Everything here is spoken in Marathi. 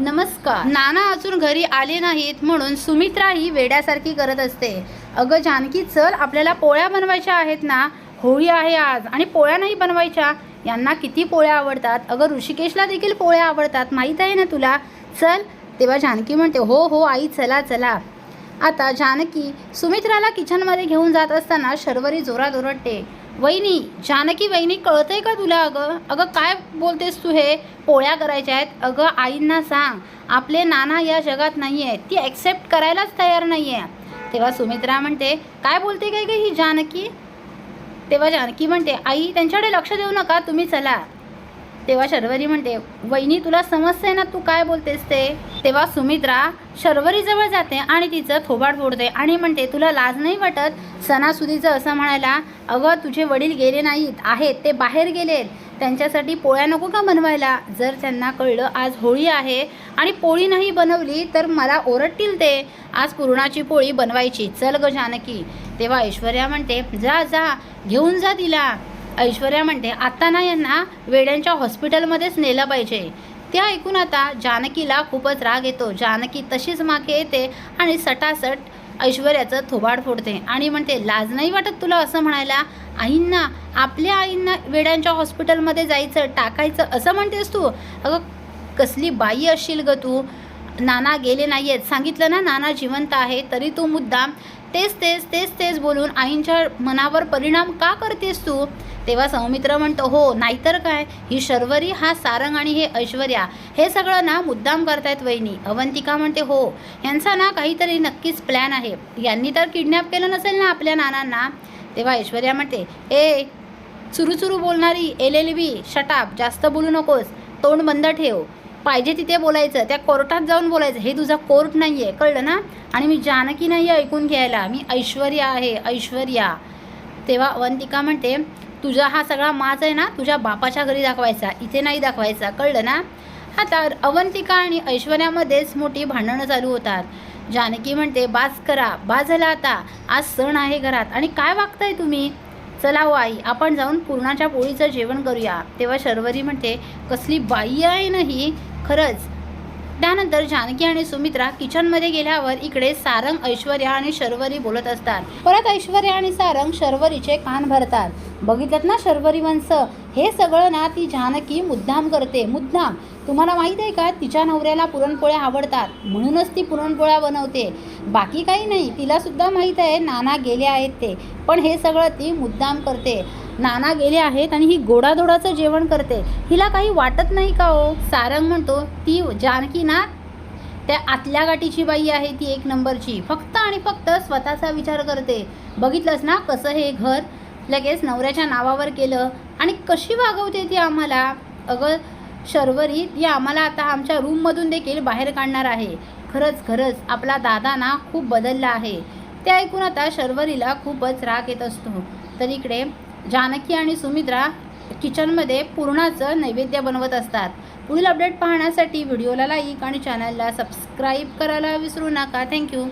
नमस्कार. नाना अजून घरी आले नाहीत म्हणून सुमित्रा ही वेड्यासारखी करत असते. अगं जानकी चल आपल्याला पोळ्या बनवायच्या आहेत ना? होळी आहे आज. आणि पोळ्या नाही बनवायच्या? यांना किती पोळ्या आवडतात? अगं ऋषिकेशला देखील पोळ्या आवडतात. माहीत आहे ना तुला? चल. तेव्हा जानकी म्हणते हो हो आई चला चला. आता जानकी सुमित्राला किचनमध्ये घेऊन जात असताना शर्वरी जोरात ओरडते. वहिनी जानकी वहिनी कळतंय का तुला अगं? अगं काय बोलतेस तू हे? पोळ्या करायच्या आहेत. अगं आईंना सांग आपले नाना या जगात नाही आहेत ती ॲक्सेप्ट करायलाच तयार नाही आहे तेव्हा सुमित्रा म्हणते काय बोलते काय ग ही जानकी? तेव्हा जानकी म्हणते आई त्यांच्याकडे लक्ष देऊ नका तुम्ही चला. तेव्हा शर्वरी म्हणते वहिनी तुला समजते ना तू काय बोलतेस ते? तेव्हा सुमित्रा शर्वरीजवळ जाते आणि तिचं थोबाड फोडते आणि म्हणते तुला लाज नाही वाटत? सणासुदीचं असं म्हणायला अगं तुझे वडील गेले नाहीत आहेत ते बाहेर गेलेत. त्यांच्यासाठी पोळ्या नको का बनवायला? जर त्यांना कळलं आज होळी आहे आणि पोळी नाही बनवली तर मला ओरडतील ते. आज पुरणाची पोळी बनवायची. चल ग जानकी. तेव्हा ऐश्वर्या म्हणते जा जा घेऊन जा तिला. ऐश्वर्या म्हणते आता ना यांना वेड्यांच्या हॉस्पिटलमध्येच नेलं पाहिजे. ते ऐकून आता जानकीला खूपच राग येतो. जानकी तशीच मागे येते आणि सटासट ऐश्वर्याचं थोबाड फोडते आणि म्हणते लाज नाही वाटत तुला असं म्हणायला? आईंना आपल्या आईंना वेड्यांच्या हॉस्पिटलमध्ये जायचं टाकायचं असं म्हणतेस तू? अगं कसली बाई असशील ग तू? नाना गेले नाही आहेत सांगितलं ना नाना जिवंत आहे तरी तू मुद्दाम तेच तेच तेच तेच बोलून आईंच्या मनावर परिणाम का करतेस तू? तेव्हा सौमित्र म्हणतो हो नाहीतर काय? ही शर्वरी हा सारंग आणि हे ऐश्वर्या हे सगळं ना मुद्दाम करतायत वहिनी. अवंतिका म्हणते हो. यांचा ना काहीतरी नक्कीच प्लॅन आहे. यांनी तर किडनॅप केलं नसेल ना आपल्या नानांना? तेव्हा ऐश्वर्या म्हणते ए चुरू चुरू बोलणारी एल एल बी शटाप जास्त बोलू नकोस. तोंड बंद ठेव. पाहिजे तिथे बोलायचं त्या कोर्टात जाऊन बोलायचं. हे तुझा कोर्ट नाही आहे कळलं ना? आणि मी जानकी नाही आहे ऐकून घ्यायला. मी ऐश्वर्या आहे ऐश्वर्या. तेव्हा अवंतिका म्हणते तुझा हा सगळा माच आहे ना तुझ्या बापाच्या घरी दाखवायचा इथे नाही दाखवायचा. कळलं ना? आता अवंतिका आणि ऐश्वर्यामध्येच मोठी भांडणं चालू होतात. जानकी म्हणते बाज करा बाज झाला आता. आज सण आहे घरात. आणि काय वागताय तुम्ही? चला हो आई आपण जाऊन पुरणाच्या पोळीचं जेवण करूया. तेव्हा शर्वरी म्हणते कसली बाई आहे ना ही? खरंच. त्यानंतर जानकी आणि सुमित्रा किचनमध्ये गेल्यावर इकडे सारंग ऐश्वर्या आणि शर्वरी बोलत असतात. परत ऐश्वर्या आणि सारंग शर्वरीचे कान भरतात. बघितलं ना शर्वरी वंश हे सगळं ना ती जानकी मुद्दाम करते मुद्दाम. तुम्हाला माहीत आहे का? तिच्या नवऱ्याला पुरणपोळ्या आवडतात. म्हणूनच ती पुरणपोळ्या बनवते. बाकी काही नाही. तिलासुद्धा माहीत आहे नाना गेले आहेत ते. पण हे सगळं ती मुद्दाम करते. नाना गेले आहेत आणि ही गोडाधोडाचं जेवण करते. हिला काही वाटत नाही का हो? सारंग म्हणतो ती जानकी ना त्या आतल्या गाठीची बाई आहे ती एक नंबरची. फक्त आणि फक्त स्वतःचा विचार करते. बघितलंस ना कसं हे घर? लगेच नवऱ्याच्या नावावर केलं. आणि कशी वागवते ती आम्हाला? अगं शर्वरी ती आम्हाला आता आमच्या रूममधून देखील बाहेर काढणार आहे. खरंच खरंच आपला दादा ना खूप बदलला आहे. ते ऐकून आता शर्वरीला खूपच राग येत असतो. तर इकडे जानकी आणि सुमित्रा किचनमध्ये पूर्णाचं नैवेद्य बनवत असतात. पुढील अपडेट पाहण्यासाठी व्हिडिओला लाईक आणि चॅनलला सबस्क्राईब करायला विसरू नका. थँक्यू